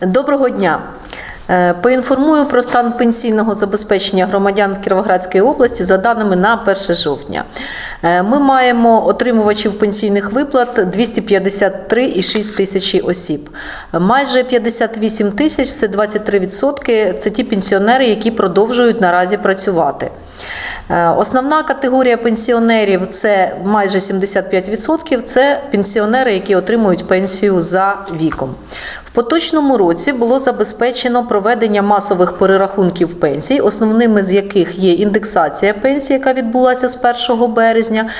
Доброго дня. Е, Поінформую про стан пенсійного забезпечення громадян Кіровоградської області за даними на 1 жовтня. Е, Ми маємо отримувачів пенсійних виплат 253,6 тисячі осіб. Майже 58 тисяч це 23%, це ті пенсіонери, які продовжують наразі працювати. Е, Основна категорія пенсіонерів це майже 75%, це пенсіонери, які отримують пенсію за віком. В поточному році було забезпечено проведення масових перерахунків пенсій, основними з яких є індексація пенсії, яка відбулася з 1 березня.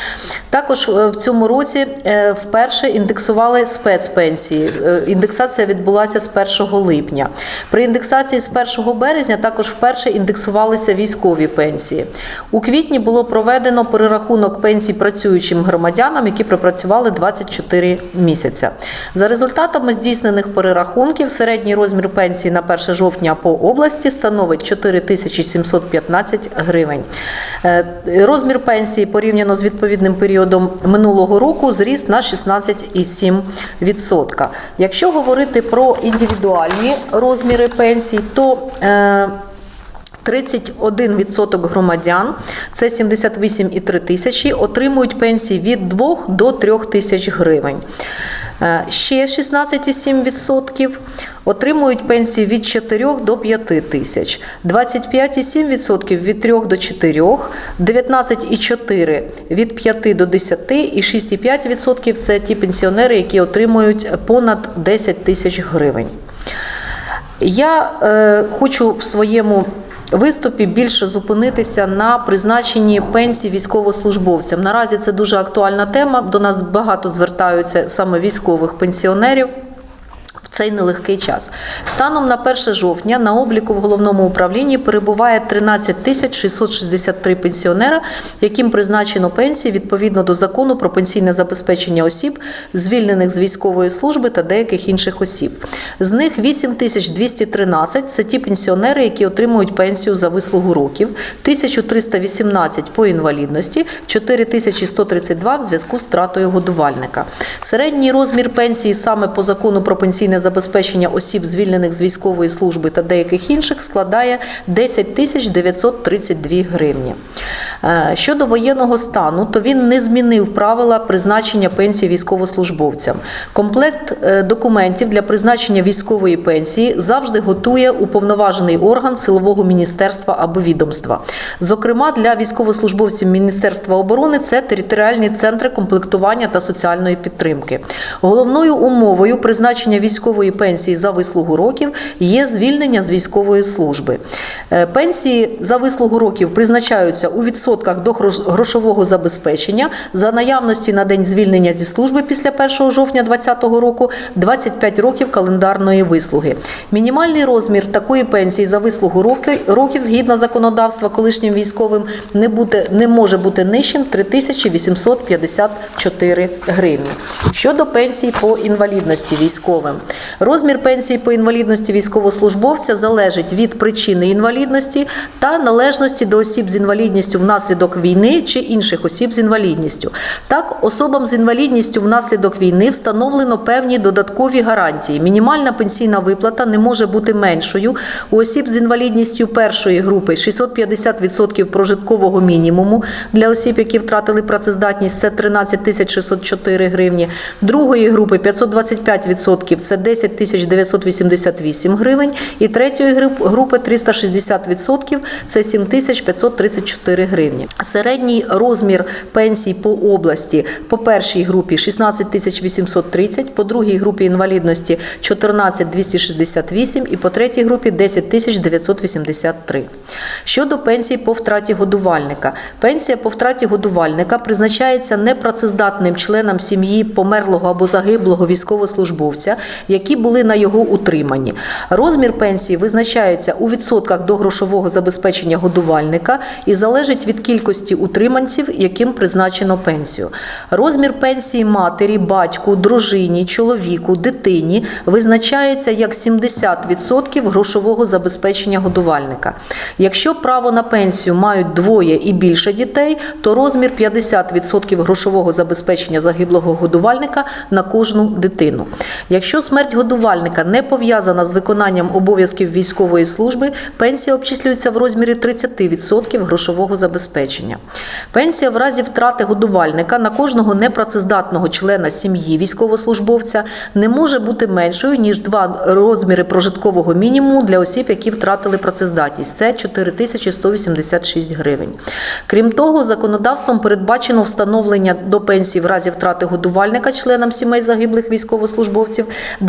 Також е, в цьому році е, вперше індексували спецпенсії. Е, Індексація відбулася з 1 липня. При індексації з 1 березня також вперше індексувалися військові пенсії. У квітні було проведено перерахунок пенсій працюючим громадянам, які пропрацювали 24 місяця. За результатами здійснених перерахунків, середній розмір пенсії на 1 жовтня по області становить 4715 гривень. Е, Розмір пенсії порівняно з відповідним періодом минулого року зріс на 16,7%. Якщо говорити про індивідуальні розміри пенсій, то е, 31% громадян, це 78,3 тисячі, отримують пенсії від 2 до 3 тисяч гривень. Е, Ще 16,7% отримують пенсії від 4 до 5 тисяч, 25,7% від 3 до 4, 19,4% від 5 до 10 і 6,5% це ті пенсіонери, які отримують понад 10 тисяч гривень. Я е, хочу в своєму виступі більше зупинитися на призначенні пенсій військовослужбовцям. Наразі це дуже актуальна тема. До нас багато звертаються саме військових пенсіонерів. Цей нелегкий час станом на 1 жовтня на обліку в головному управлінні перебуває 13 тисяч 663 пенсіонера, яким призначено пенсії відповідно до закону про пенсійне забезпечення осіб, звільнених з військової служби та деяких інших осіб. З них 8 тисяч 213 – це ті пенсіонери, які отримують пенсію за вислугу років, 1318 по інвалідності, 4132 в зв'язку з втратою годувальника. Середній розмір пенсії саме по закону про пенсійне забезпечення осіб, звільнених з військової служби та деяких інших, складає 10 тисяч 932 гривні. Е, Щодо воєнного стану, то він не змінив правила призначення пенсії військовослужбовцям. Комплект е, документів для призначення військової пенсії завжди готує уповноважений орган силового міністерства або відомства. Зокрема, для військовослужбовців Міністерства оборони це територіальні центри комплектування та соціальної підтримки. Головною умовою призначення військової пенсії за вислугу років є звільнення з військової служби. Е, Пенсії за вислугу років призначаються у відсотках до грош- грошового забезпечення за наявності на день звільнення зі служби після 1 жовтня 2020 року 25 років календарної вислуги. Мінімальний розмір такої пенсії за вислугу років згідно законодавства колишнім військовим не, буде, не може бути нижчим 3854 гривні. Щодо пенсій по інвалідності військовим. Розмір пенсії по інвалідності військовослужбовця залежить від причини інвалідності та належності до осіб з інвалідністю внаслідок війни чи інших осіб з інвалідністю. Так, особам з інвалідністю внаслідок війни встановлено певні додаткові гарантії. Мінімальна пенсійна виплата не може бути меншою. У осіб з інвалідністю першої групи 650% прожиткового мінімуму для осіб, які втратили працездатність, це 13 тисяч 604 гривні. Другої групи 525% це 10 тисяч 988 гривень. І третьої групи 360% це 7 тисяч 534 гривні. Середній розмір пенсій по області по першій групі 16 тисяч 830, по другій групі інвалідності 14 268 і по третій групі 10 тисяч 983. Щодо пенсій по втраті годувальника. Пенсія по втраті годувальника призначається непрацездатним членам сім'ї померлого або загиблого військовослужбовця, які були на його утриманні. Розмір пенсії визначається у відсотках до грошового забезпечення годувальника і залежить від кількості утриманців, яким призначено пенсію. Розмір пенсії матері, батьку, дружині, чоловіку, дитині визначається як 70% грошового забезпечення годувальника. Якщо право на пенсію мають двоє і більше дітей, то розмір 50% грошового забезпечення загиблого годувальника на кожну дитину. Якщо смерть годувальника не пов'язана з виконанням обов'язків військової служби, пенсія обчислюється в розмірі 30% грошового забезпечення. Пенсія в разі втрати годувальника на кожного непрацездатного члена сім'ї військовослужбовця не може бути меншою ніж два розміри прожиткового мінімуму для осіб, які втратили працездатність. Це 4186 гривень. Крім того, законодавством передбачено встановлення до пенсії в разі втрати годувальника членам сімей загиблих військовослужбовців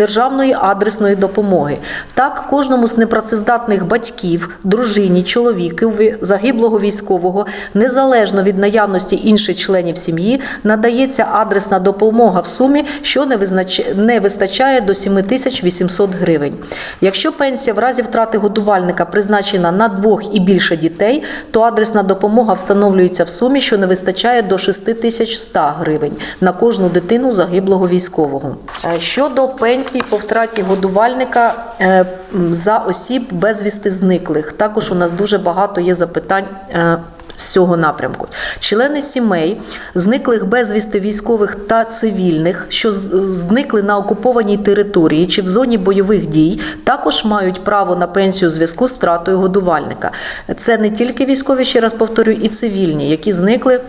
державної адресної допомоги. Так, кожному з непрацездатних батьків, дружині, чоловікові загиблого військового, незалежно від наявності інших членів сім'ї, надається адресна допомога в сумі, що не, визнач... не вистачає до 7800 гривень. Якщо пенсія в разі втрати годувальника призначена на двох і більше дітей, то адресна допомога встановлюється в сумі, що не вистачає до 6100 гривень на кожну дитину загиблого військового. Е, Щодо пенсій по втраті годувальника е, за осіб безвісти зниклих, також у нас дуже багато є запитань. е, з цього напрямку члени сімей, зниклих безвісти військових та цивільних, що зникли на окупованій території чи в зоні бойових дій, також мають право на пенсію у зв'язку з втратою годувальника. Це не тільки військові, ще раз повторюю, і цивільні, які зникли.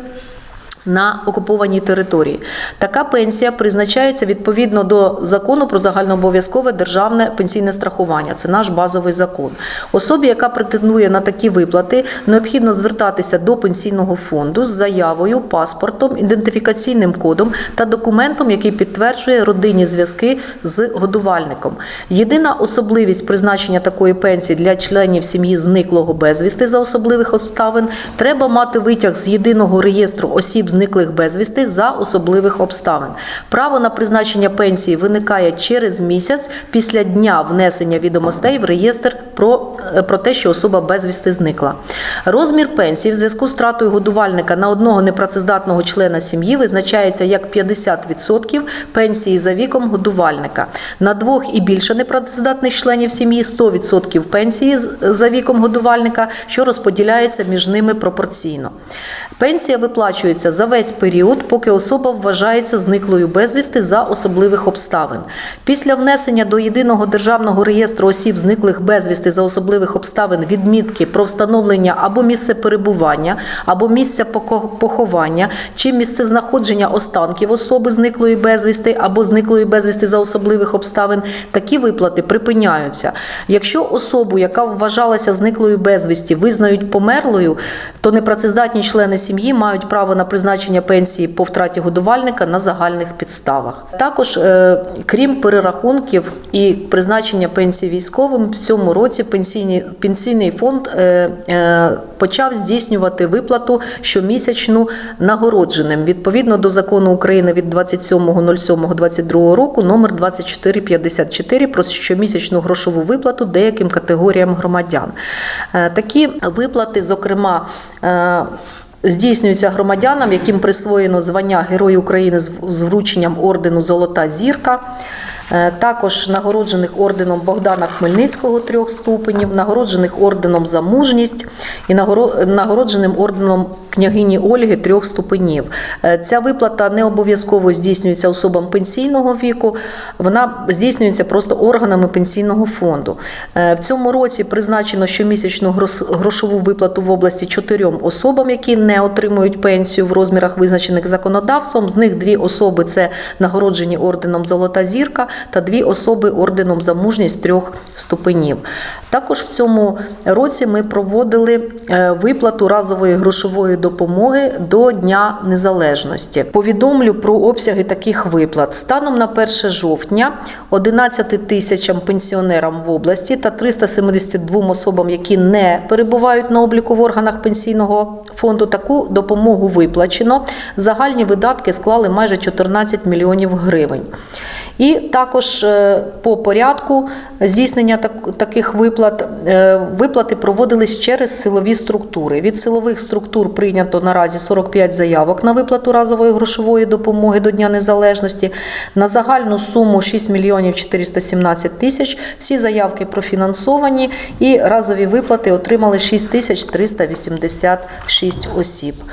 На окупованій території така пенсія призначається відповідно до закону про загальнообов'язкове державне пенсійне страхування. Це наш базовий закон. Особі, яка претендує на такі виплати, необхідно звертатися до пенсійного фонду з заявою, паспортом, ідентифікаційним кодом та документом, який підтверджує родинні зв'язки з годувальником. Єдина особливість призначення такої пенсії для членів сім'ї зниклого безвісти за особливих обставин треба мати витяг з єдиного реєстру осіб зниклих безвісти за особливих обставин. Право на призначення пенсії виникає через місяць після дня внесення відомостей в реєстр про, е, про те, що особа безвісти зникла. Розмір пенсії в зв'язку з втратою годувальника на одного непрацездатного члена сім'ї визначається як 50% пенсії за віком годувальника. На двох і більше непрацездатних членів сім'ї 100% пенсії за віком годувальника, що розподіляється між ними пропорційно. Пенсія виплачується за весь період, поки особа вважається зниклою безвісти за особливих обставин. Після внесення до єдиного державного реєстру осіб зниклих безвісти за особливих обставин відмітки про встановлення або місце перебування, або місця поховання, чи місце знаходження останків особи зниклої безвісти або зниклої безвісти за особливих обставин, такі виплати припиняються. Якщо особу, яка вважалася зниклою безвісті, визнають померлою, то непрацездатні члени сім'ї мають право на призначення пенсії по втраті годувальника на загальних підставах. Також, е, крім перерахунків і призначення пенсії військовим, в цьому році пенсійний, пенсійний фонд е, е, почав здійснювати виплату щомісячну нагородженим відповідно до закону України від 27.07.22 року номер 2454 про щомісячну грошову виплату деяким категоріям громадян. Такі виплати, зокрема, Здійснюються громадянам, яким присвоєно звання Герой України з з врученням ордену Золота зірка. Е, Також нагороджених орденом Богдана Хмельницького трьох ступенів, нагороджених орденом за мужність і нагородженим орденом княгині Ольги трьох ступенів. Е, Ця виплата не обов'язково здійснюється особам пенсійного віку, вона здійснюється просто органами пенсійного фонду. Е, В цьому році призначено щомісячну грошову виплату в області чотирьом особам, які не отримують пенсію в розмірах, визначених законодавством. З них дві особи це нагороджені орденом Золота зірка та дві особи орденом за мужність трьох ступенів. Також в цьому році ми проводили е, виплату разової грошової допомоги до Дня Незалежності. Повідомлю про обсяги таких виплат. Станом на 1 жовтня 11 тисячам пенсіонерам в області та 372 особам, які не перебувають на обліку в органах пенсійного фонду, таку допомогу виплачено. Загальні видатки склали майже 14 мільйонів гривень. І також е, по порядку здійснення так- таких виплат е, виплати проводились через силові структури. Від силових структур прийнято наразі 45 заявок на виплату разової грошової допомоги до Дня Незалежності на загальну суму 6 мільйонів 417 тисяч. Всі заявки профінансовані і разові виплати отримали 6 тисяч 386 осіб.